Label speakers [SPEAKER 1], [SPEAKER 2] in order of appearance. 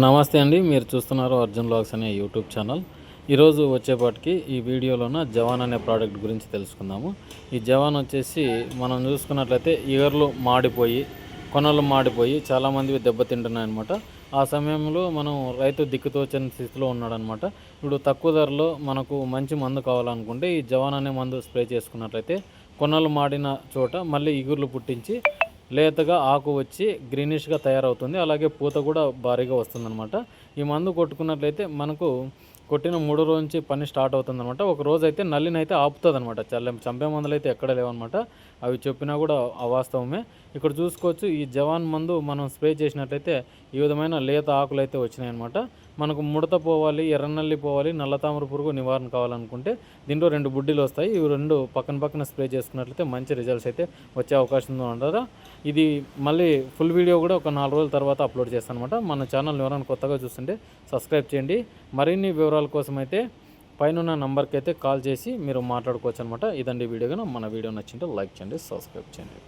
[SPEAKER 1] నమస్తే అండి మీరు చూస్తున్నారు అర్జున్ లాగ్స్ అనే యూట్యూబ్ ఛానల్ ఈరోజు వచ్చేపాటికి ఈ వీడియోలోన జవాన్ అనే ప్రోడక్ట్ గురించి తెలుసుకుందాము. ఈ జవాన్ వచ్చేసి మనం చూసుకున్నట్లయితే ఇయర్లు మాడిపోయి కొనలు మాడిపోయి చాలామంది దెబ్బతింటున్నాయి అనమాట ఆ సమయంలో మనం రైతు దిక్కుతోచని స్థితిలో ఉన్నాడనమాట ఇప్పుడు తక్కువ ధరలో మనకు మంచి మందు కావాలనుకుంటే ఈ జవాన్ అనే మందు స్ప్రే చేసుకున్నట్లయితే కొనలు మాడిన చోట మళ్ళీ ఇగుర్లు పుట్టించి లేతగా ఆకు వచ్చి గ్రీనిష్గా తయారవుతుంది. అలాగే పూత కూడా భారీగా వస్తుందన్నమాట. ఈ మందు కొట్టుకున్నట్లయితే మనకు కొట్టిన మూడో రోజు నుంచి పని స్టార్ట్ అవుతుందన్నమాట. ఒక రోజు అయితే నల్లిని అయితే ఆపుతుంది అనమాట చల్ల చంపే మందులు అయితే ఎక్కడ లేవన్నమాట. అవి చెప్పినా కూడా అవాస్తవమే. ఇక్కడ చూసుకోవచ్చు ఈ జవాన్ మందు మనం స్ప్రే చేసినట్లయితే ఈ విధమైన లేత ఆకులు అయితే వచ్చినాయి అనమాట మనకు ముడత పోవాలి ఎర్రనల్లి పోవాలి నల్ల తామర పురుగు నివారణ కావాలనుకుంటే దీంట్లో రెండు బుడ్డీలు వస్తాయి. ఇవి రెండు పక్కన పక్కన స్ప్రే చేసుకున్నట్లయితే మంచి రిజల్ట్స్ అయితే వచ్చే అవకాశం ఉండదు ఇది మళ్ళీ ఫుల్ వీడియో కూడా ఒక నాలుగు రోజుల తర్వాత అప్లోడ్ చేస్తాను అనమాట మన ఛానల్ ఎవరైనా కొత్తగా చూస్తుంటే సబ్స్క్రైబ్ చేయండి. మరిన్ని వివరాల కోసం అయితే పైన నంబర్కి అయితే కాల్ చేసి మీరు మాట్లాడుకోవచ్చు అనమాట ఇదండి వీడియో మన వీడియో నచ్చింటే లైక్ చేయండి సబ్స్క్రైబ్ చేయండి.